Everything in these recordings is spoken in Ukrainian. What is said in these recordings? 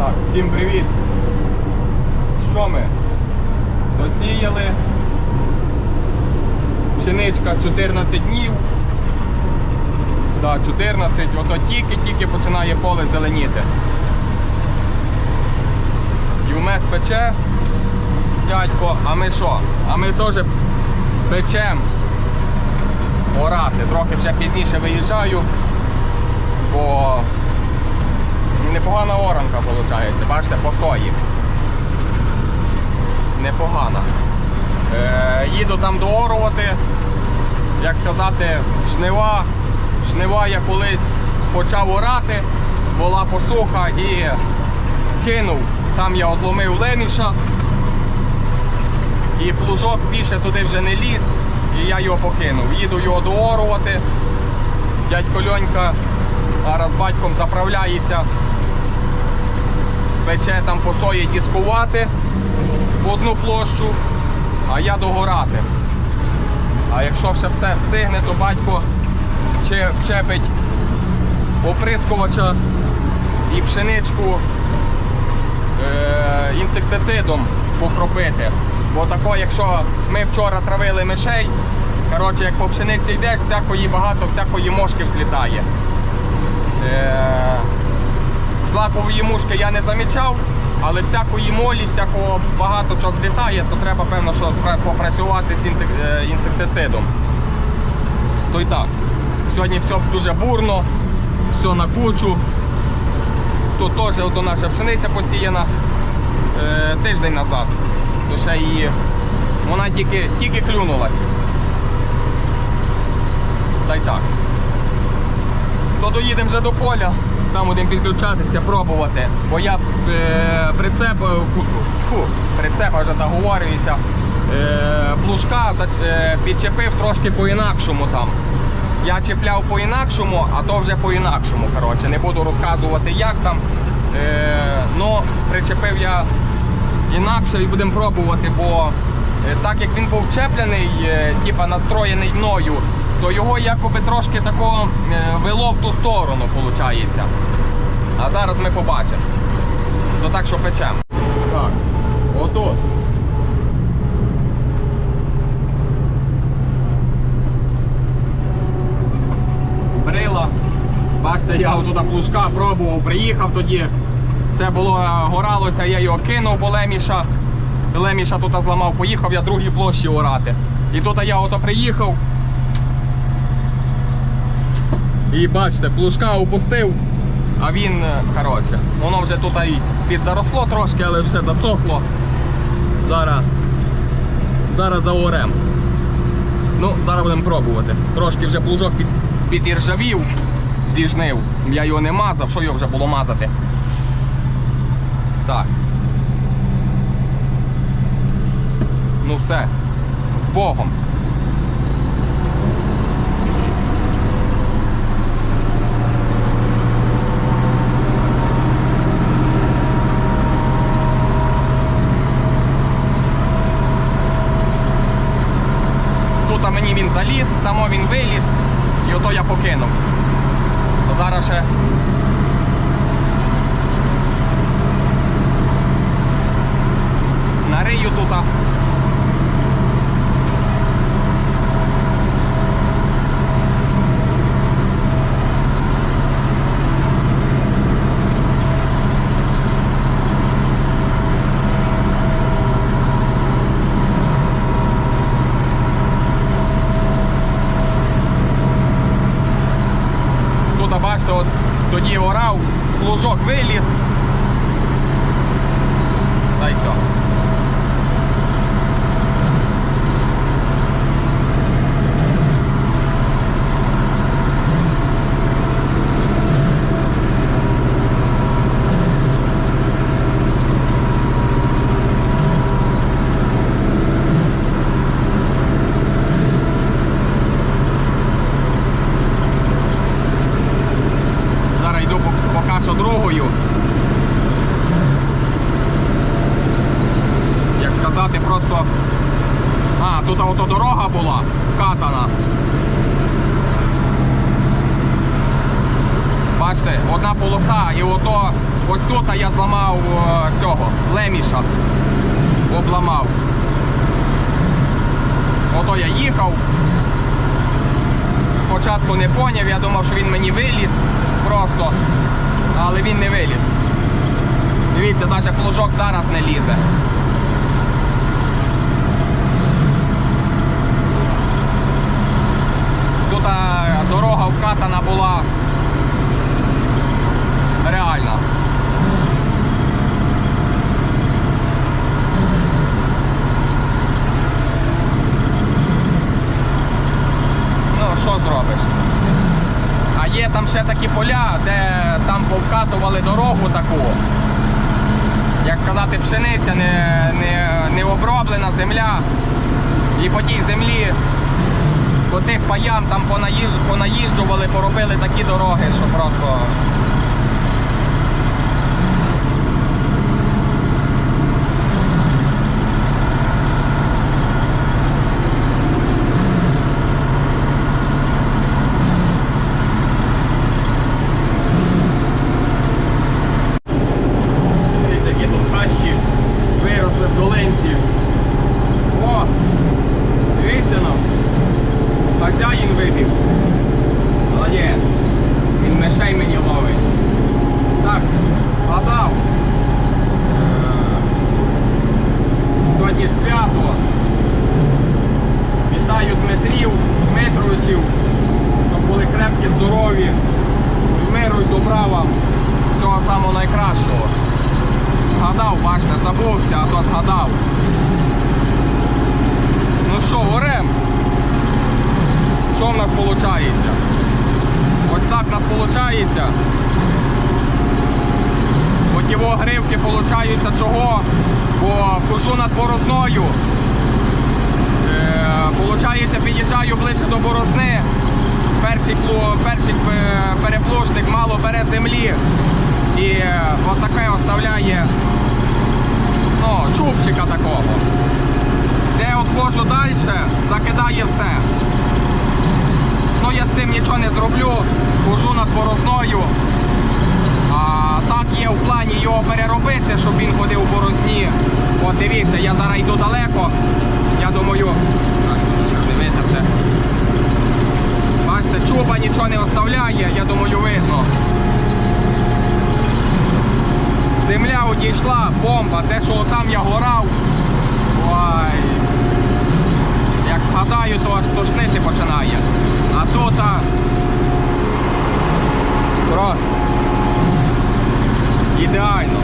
Так, всім привіт. Що ми? Досіяли. Пшеничка 14 днів. Так, 14. Ото тільки-тільки починає поле зеленіти. Юмес пече, дядько, а ми що? А ми теж печем орати. Трохи вже пізніше виїжджаю, бо непогана оранка виходить, бачите, по сої. Непогана. Е, їду там доорувати, як сказати, жнива. Жнива я колись почав орати, була посуха і кинув. Там я отломив леміша. І плужок більше туди вже не ліз, і я його покинув. Їду його доорувати. Дядько Льонька зараз батьком заправляється, пече там по сої дискувати в одну площу, а я догорати. А якщо ще все встигне, то батько ще вчепить оприскувача і пшеничку е, інсектицидом покропити. Бо тако, якщо ми вчора травили мишей, коротше, як по пшениці йдеш, всякої багато, всякої мошки взлітає. Е, злакової мушки я не замічав, але всякої молі, всякого багато чого злітає, то треба, певно, що попрацювати з е, інсектицидом. То й так. Сьогодні все дуже бурно, все на кучу. Тут теж ото наша пшениця посіяна е, тиждень назад. То ще її вона тільки, тільки клюнулась. Та й так. То доїдемо вже до поля, там будемо підключатися, пробувати. Бо я е, прицеп, фу, фу, вже заговорююся. Е, плужка е, підчепив трошки по-інакшому там. Я чіпляв по-інакшому, а то вже по-інакшому. коротше. Не буду розказувати як там. Е, ну, причепив я інакше і будемо пробувати, бо е, так як він був чеплений, е, типа настроєний мною, то його якоби трошки тако е, вело в ту сторону, виходить. А зараз ми побачимо. То так що печемо. Так, отут. Брила. Бачите, я отуда плужка пробував, приїхав тоді. Це було е, горалося, я його кинув, бо леміша. Леміша тут зламав, поїхав я другій площі орати. І тут я ото приїхав. І бачите, плужка опустив, а він, е, коротше, воно вже тут і підзаросло трошки, але вже засохло. Зараз, зараз заорем. Ну, зараз будемо пробувати. Трошки вже плужок під, підіржавів, зіжнив. Я його не мазав, що його вже було мазати. Так. Ну все. З Богом. Тут а мені там він виліз, і ото я покинув. То зараз ще. Нарию тут. а. Тут, а бачите, от тоді орав, плужок виліз. Та й все. Зараз йду по- поки що другою. Як сказати, просто. А, тут ото дорога була вкатана. Бачите, одна полоса і ото Ось тут я зламав е, цього леміша. Обламав. Ото я їхав. Спочатку не поняв, я думав, що він мені виліз просто, але він не виліз. Дивіться, навіть плужок зараз не лізе. Тут а, дорога вкатана була реальна. Ну, що зробиш? А є там ще такі поля, де там повкатували дорогу таку. Як сказати, пшениця не, не, не оброблена земля. І по тій землі, по тих паям там понаїжджували, поробили такі дороги, що просто. Дивіться, які тут хащі виросли в долинці. О! Дивіться нам. Хазяїн вибіг. Молодець. Він мишей мені ловить. Так, гадав. Е, Сьогодні ж свято. Вітаю Дмитрів, Дмитровичів, щоб були крепкі, здорові, миру і добра вам. Всього самого найкращого. Згадав, бачите, забувся, а то згадав. Ну що, орем? Що в нас виходить? Ось так в нас виходить. От його гривки получаються чого? Бо хожу над борозною. Е, Получається, під'їжджаю ближче до борозни. Перший, перший е, переплужник мало бере землі. І е, от таке оставляє ну, чубчика такого. Де от ходжу далі, закидає все. Ну я з цим нічого не зроблю, хожу над борозною. Є в плані його переробити, щоб він ходив у борозні. От дивіться, я зараз йду далеко. Я думаю, витерти. Бачите, чуба нічого не оставляє, я думаю, видно. Земля одійшла, бомба, те, що там я горав. Ой. Як згадаю, то аж тошнити починає. А тут а... просто ідеально.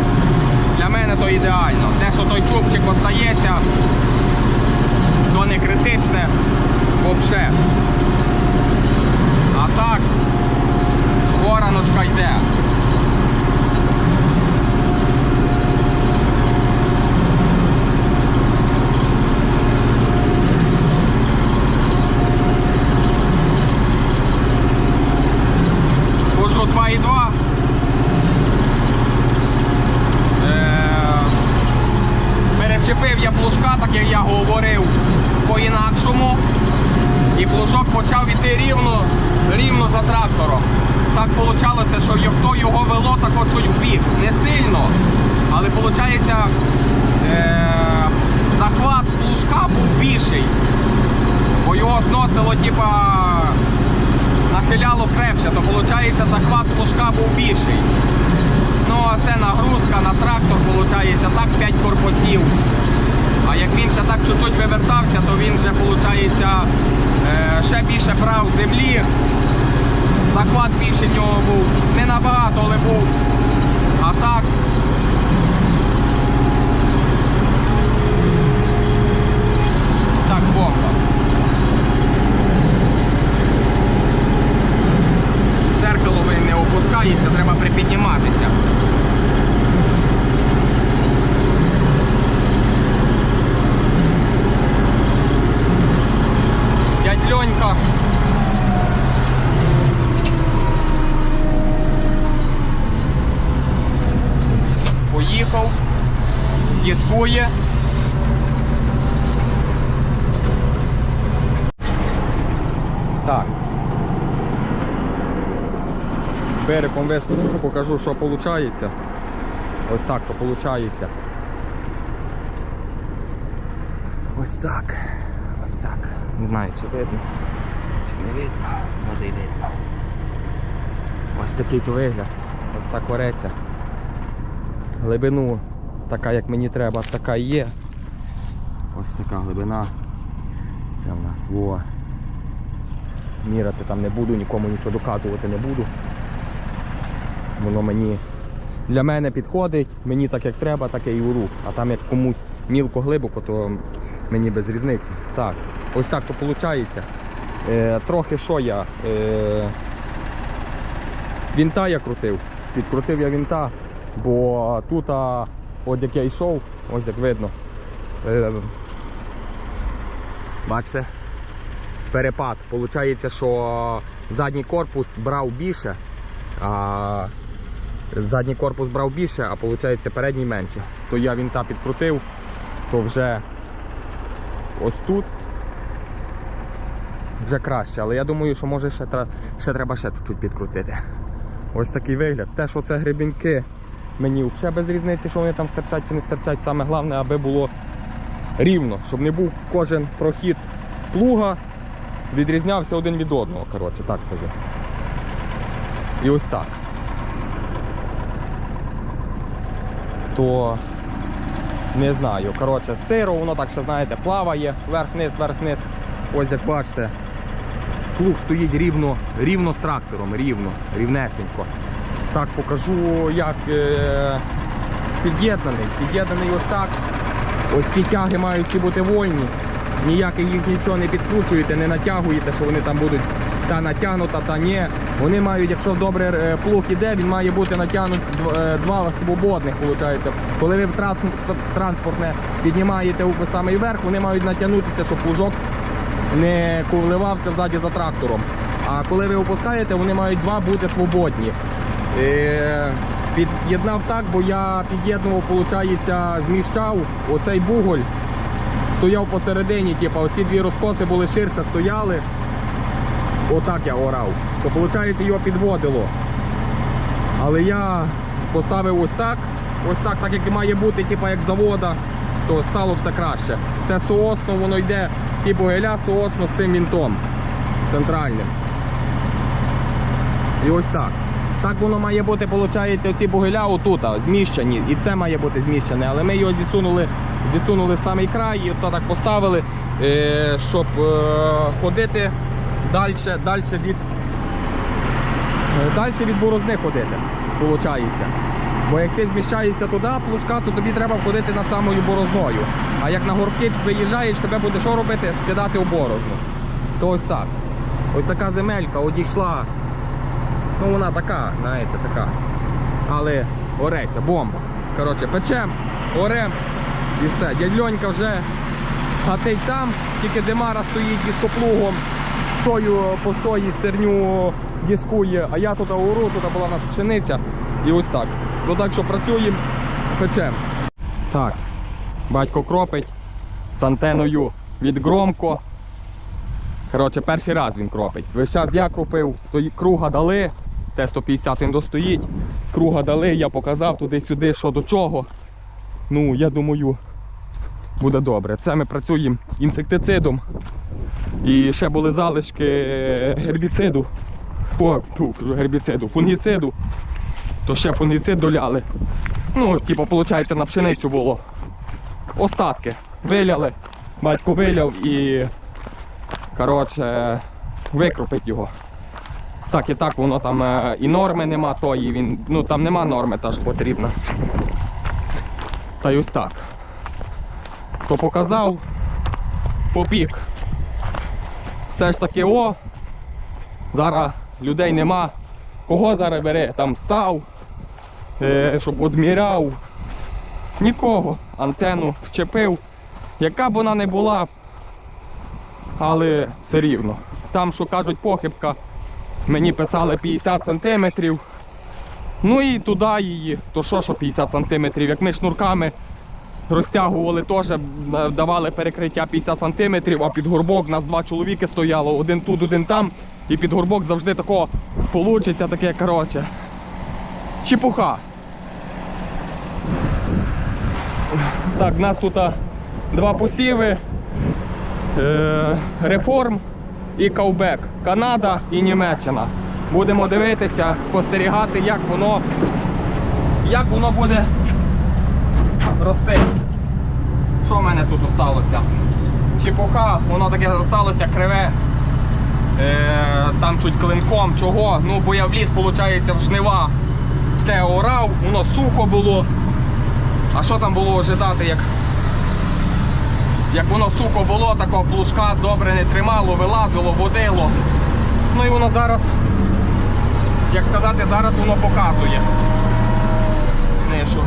Для мене то ідеально. Те, що той чубчик остається, то не критичне взагалі. А так, вороночка йде. Хожу 2,2. Е, Перечепив я плужка, так як я говорив, по-інакшому. І плужок почав іти рівно, рівно за трактором. Так вийшло, що хто його вело, так от чуть в бік. Не сильно. Виходить, е, захват плужка був більший. Бо його зносило, типа, нахиляло крепше, то виходить захват плужка був більший. Ну а це нагрузка на трактор, виходить, так 5 корпусів. А як він ще так чуть-чуть вивертався, то він вже виходить е, ще більше брав землі. Захват більше нього був. Не набагато, але був. А. Так, бомба. Дзеркало ви не опускається, треба припідніматися. Дядь Льонька. Поїхав, діскує. Так. Берегом вискочу, покажу, що виходить. Ось так то виходить. Ось так. Ось так. Не знаю, чи видно. Чи не видно. Води видно. Ось такий то вигляд. Ось так вареться. Глибину, така як мені треба, така і є. Ось така глибина. Це в нас во. Міряти там не буду, нікому нічого доказувати не буду. Воно мені для мене підходить, мені так як треба, так і уру. А там як комусь мілко глибоко, то мені без різниці. Так, ось так то виходить. Е, трохи що я. Е, вінта я крутив. Підкрутив я вінта, бо тут, от як я йшов, ось як видно. Е, бачите? Перепад. Получається, що задній корпус брав більше, а задній корпус брав більше, а виходить передній менше. То я вінта підкрутив, то вже ось тут вже краще. Але я думаю, що може ще, ще треба ще чуть-чуть підкрутити. Ось такий вигляд. Те, що це гребінки, мені взагалі без різниці, що вони там стирчать чи не стирчать. Саме головне, аби було рівно, щоб не був кожен прохід плуга, відрізнявся один від одного, коротше, так скажу. І ось так. То не знаю. Коротше, сиро, воно так ще, знаєте, плаває, вверх-вниз, вверх-вниз. Ось як бачите, плуг стоїть рівно, рівно з трактором, рівно, рівнесенько. Так покажу, як е, під'єднаний. Під'єднаний ось так. Ось ці тяги мають бути вольні. Ніяке їх нічого не підкручуєте, не натягуєте, що вони там будуть та натягнута, та ні. Вони мають, якщо добре е, плуг іде, він має бути натягнут е, два свободних, виходить. Коли ви транспортне піднімаєте у самий верх, вони мають натягнутися, щоб плужок не ковливався ззаді за трактором. А коли ви опускаєте, вони мають два бути свободні. Е, Під'єднав так, бо я під'єднував, зміщав оцей буголь, стояв посередині, типу, оці дві розкоси були ширше стояли. Отак я орав. То виходить його підводило. Але я поставив ось так, ось так, так як і має бути, типу як завода, то стало все краще. Це соосно, воно йде, ці бугеля соосно з цим вінтом центральним. І ось так. Так воно має бути, виходить, оці бугеля отут, зміщені. І це має бути зміщене. Але ми його зісунули, зісунули в самий край і так поставили, е, щоб е, ходити далі, далі від, е, далі від борозни ходити, виходить. Бо як ти зміщаєшся туди, плужка, то тобі треба входити над самою борозною. А як на горбки виїжджаєш, тебе буде що робити? Скидати у борозну. То ось так. Ось така земелька одійшла. Ну вона така, знаєте, така. Але ореться, бомба. Коротше, печем, орем і все. Дядь Льонька вже гатить там, тільки Демара стоїть із коплугом, сою по сої стерню дискує, а я тут ору, тут була нас пшениця. І ось так. Ну так що працюємо, печем. Так, батько кропить з антеною від громко. Коротше, перший раз він кропить. Весь час я кропив, то круга дали, Т-150 він достоїть. Круга дали, я показав туди-сюди, що до чого. Ну, я думаю, буде добре. Це ми працюємо інсектицидом. І ще були залишки гербіциду. О, кажу гербіциду, фунгіциду. То ще фунгіцид доляли. Ну, типу, виходить, на пшеницю було. Остатки. Виляли. Батько виляв і коротше, викрупить його. Так і так воно там е, і норми нема тої, він, ну там нема норми та ж потрібна. Та й ось так. То показав, попік. Все ж таки, о, зараз людей нема. Кого зараз бере? Там став, е, щоб одміряв. Нікого. Антенну вчепив. Яка б вона не була, але все рівно. Там, що кажуть, похибка, мені писали 50 сантиметрів. Ну і туди її, то що, що 50 сантиметрів, як ми шнурками розтягували теж, е, давали перекриття 50 сантиметрів, а під горбок нас два чоловіки стояло, один тут, один там, і під горбок завжди тако получиться таке, коротше. Чепуха. Так, в нас тут два посіви. Е, реформ і Каубек. Канада і Німеччина. Будемо дивитися, спостерігати, як воно, як воно буде рости. Що в мене тут осталося? Чепуха, воно таке залишилося криве. Е, там чуть клинком. Чого? Ну, бо я вліз, виходить, в жнива. Те орав, воно сухо було. А що там було ожидати, як, як воно сухо було, такого плужка добре не тримало, вилазило, водило. Ну і воно зараз, як сказати, зараз воно показує. Нишу.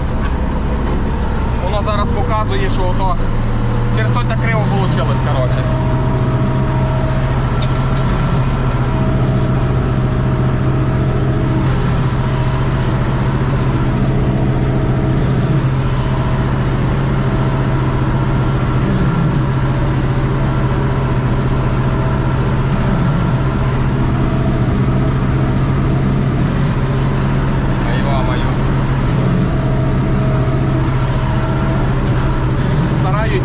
Воно зараз показує, що ото через то так криво вийшло, коротше. Айва мою. Стараюсь,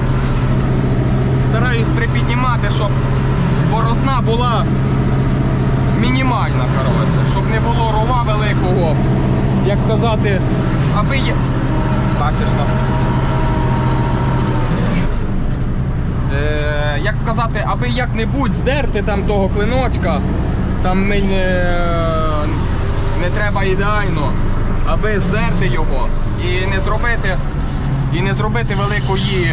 стараюсь припіднімати, щоб борозна була мінімальна, коротше, щоб не було рова великого, як сказати, аби є. Бачиш там. Е, як сказати, аби як-небудь там того клиночка, там ми не, не треба ідеально, аби здерти його і не зробити, і не зробити великої,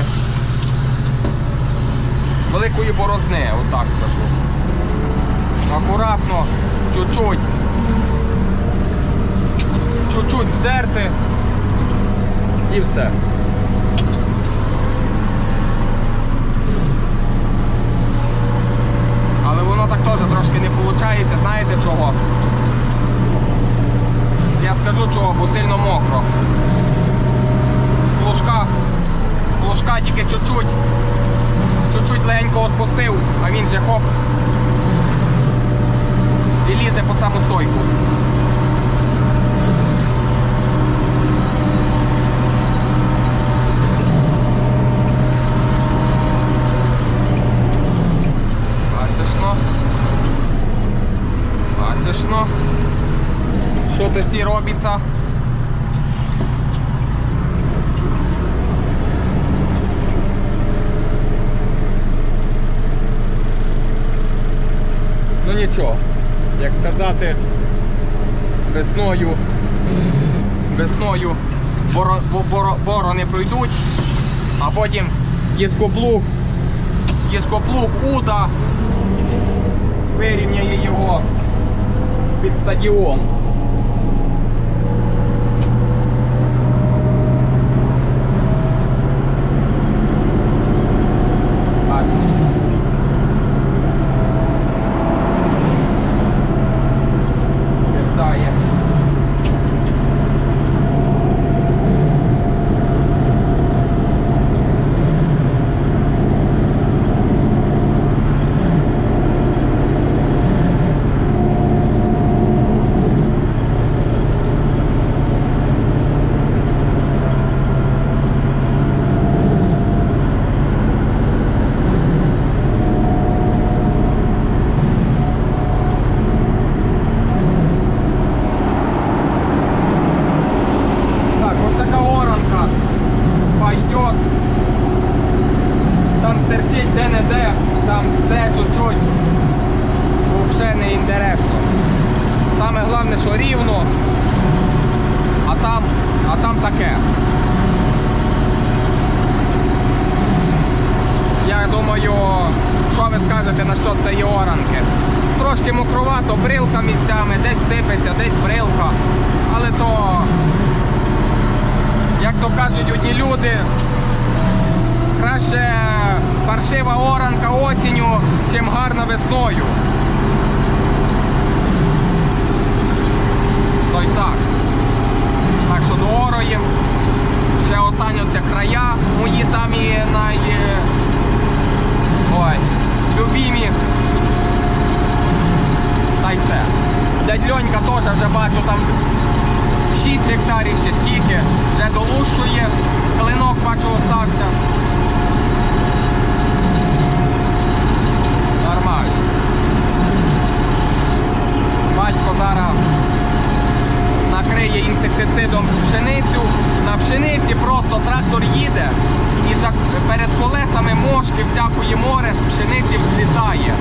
великої борозни, отак скажу. Акуратно, чуть-чуть, чуть-чуть здерти і все. Але воно так теж трошки не знаєте чого? Я скажу чого, бо сильно мокро. Плужка, плужка тільки чуть-чуть, чуть-чуть легенько відпустив, а він же хоп. І лізе по саму стойку. Бачиш ну? Бачиш ну? Що робиться? Ну нічого, як сказати, весною, весною боро, бо- боро, борони пройдуть, а потім єскоплуг, єскоплуг Уда вирівняє його під стадіон. Бачиш? Вертає. Так, ось така оранка пойдет. Там стерчить де-не-де, там де чуть-чуть. Взагалі не інтересно. Саме головне, що рівно, а там, а там таке. Я думаю, що ви скажете на що цієї оранки? Трошки мокровато, брилка місцями, десь сипеться, десь брилка. Але то як то кажуть одні люди, краще паршива оранка осінню, чим гарна весною. То й так. Так що доороємо. Ще останні це края, мої самі най... Ой, любімі. Та й все. Дядь Льонька теж вже бачу там 6 гектарів чи скільки. Вже долущує. Клинок бачу остався. Нормально. Батько зараз накриє інсектицидом пшеницю пшениці просто трактор їде і за, перед колесами мошки всякої море з пшениці взлітає.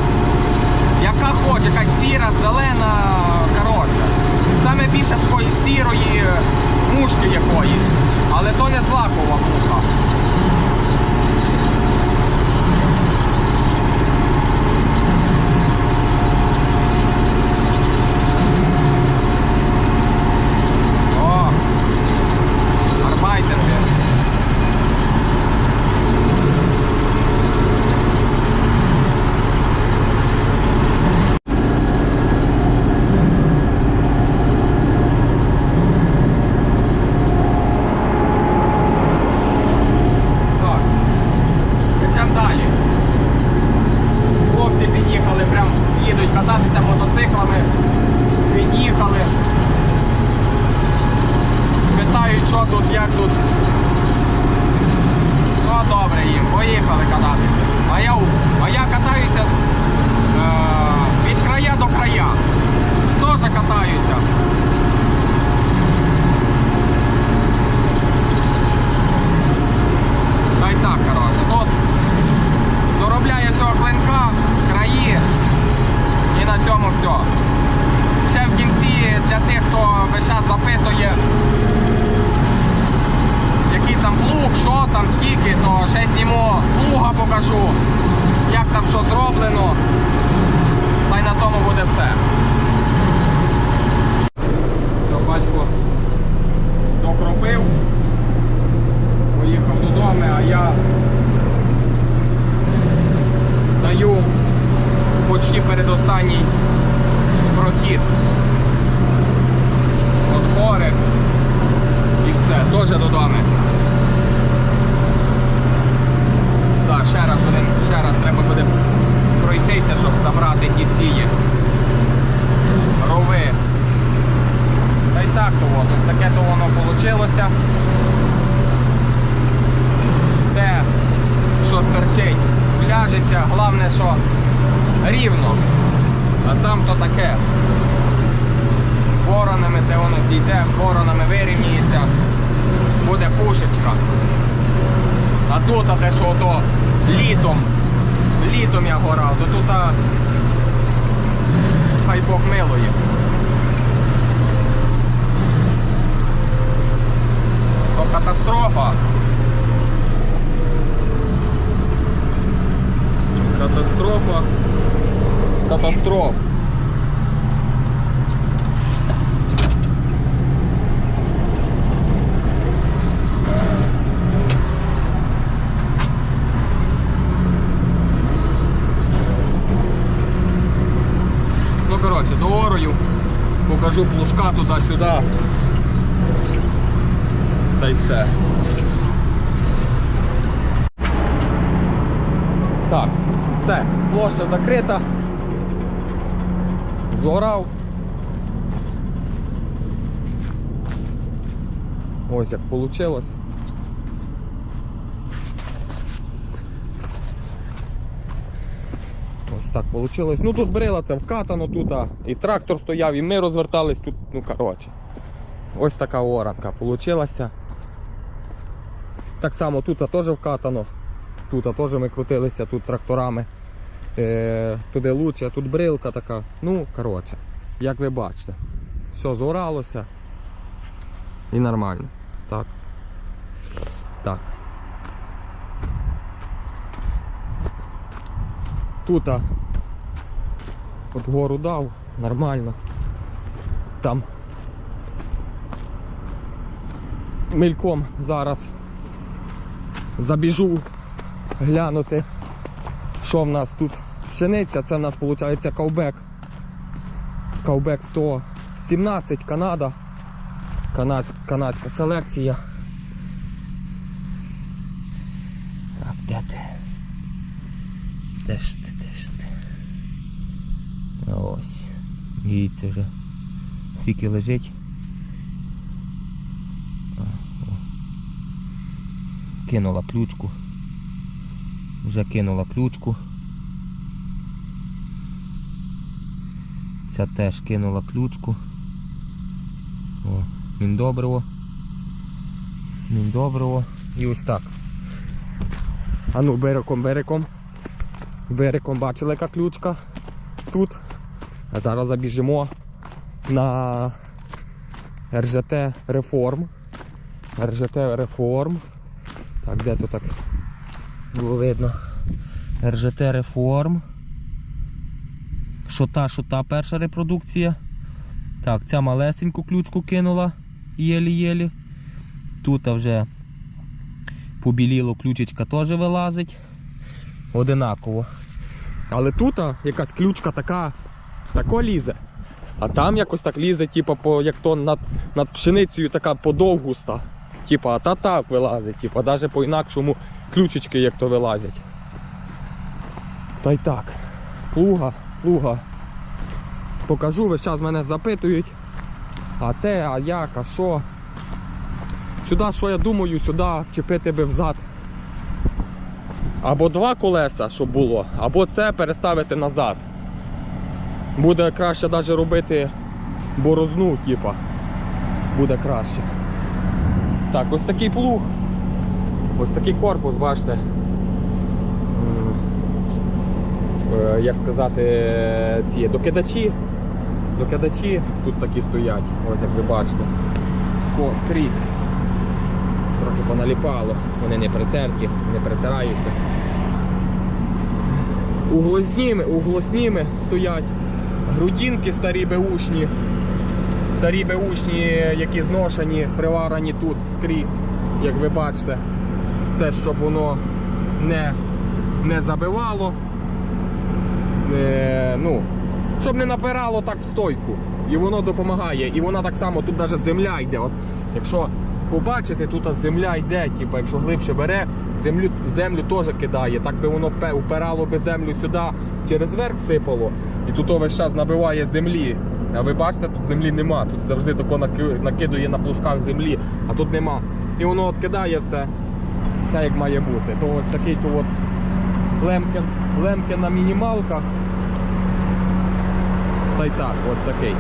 Яка хоче, якась сіра, зелена, коротше. Саме більше такої сірої мушки якоїсь. Але то не злакова муха. Літом, літом я горав, то тут а, хай Бог милує. То катастрофа. Катастрофа з катастроф. Коротше, покажу плужка туди-сюди. Та й все. Так, все, площа закрита. Зорав. Ось як вийшло. Ось так вийшло. Ну тут брила це вкатано тут, і трактор стояв, і ми розвертались тут, ну коротше. Ось така оранка вийшла. Так само тут теж вкатано. Тут теж ми крутилися тут тракторами. Е, туди лучше, тут брилка така. Ну, коротше, як ви бачите, все зоралося і нормально. Так. Так. Тут гору дав, нормально. Там мельком зараз забіжу глянути, що в нас тут пшениця. Це в нас виходить ковбек. Ковбек 117, Канада. Канадська, канадська селекція. Так, де ти, де ж ти? Ось. Дивіться вже. Скільки лежить. Кинула ключку. Вже кинула ключку. Ця теж кинула ключку. О, міндобриво. Міндобриво. І ось так. А ну, берегом, берегом. Берегом бачили, яка ключка тут. А зараз забіжимо на РЖТ Реформ. РЖТ Реформ. Так, де тут так було видно? РЖТ Реформ. Що та, що та перша репродукція. Так, ця малесеньку ключку кинула єлі-єлі. Тут вже побіліло, ключечка теж вилазить. Одинаково. Але тут якась ключка така, тако лізе. А там якось так лізе, типу, по, як то над, над пшеницею така подовгуста. Типа, а та так вилазить, типа, навіть по інакшому ключечки як то вилазять. Та й так. Плуга, плуга. Покажу, весь час мене запитують. А те, а як, а що? Сюди, що я думаю, сюди вчепити би взад. Або два колеса, щоб було, або це переставити назад. Буде краще навіть робити борозну, типа. Буде краще. Так, ось такий плуг. Ось такий корпус, бачите. Е, Як сказати, ці докидачі. Докидачі тут такі стоять, ось як ви бачите. Скрізь. Трохи поналіпало, вони не притерті, не притираються. Углосніми, углосніми стоять грудінки старі беушні. Старі беушні, які зношені, приварені тут скрізь, як ви бачите. Це щоб воно не, не забивало. Не, ну, щоб не напирало так в стойку. І воно допомагає. І вона так само, тут навіть земля йде. От, якщо побачите, тут земля йде, типу, якщо глибше бере, землю, землю теж кидає. Так би воно упирало би землю сюди, через верх сипало. І тут весь час набиває землі. А ви бачите, тут землі нема. Тут завжди тако накидує на плужках землі, а тут нема. І воно от кидає все, все як має бути. То ось такий то от лемкен, лемкен на мінімалках. Та й так, ось такий,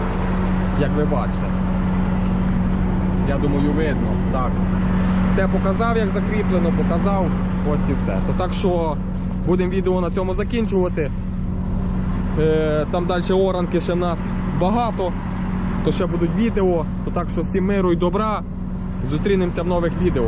як ви бачите. Я думаю, видно. Так. Те показав, як закріплено, показав, ось і все. То так що будемо відео на цьому закінчувати. Е, там далі оранки ще в нас багато, то ще будуть відео. То так що всім миру і добра. Зустрінемося в нових відео.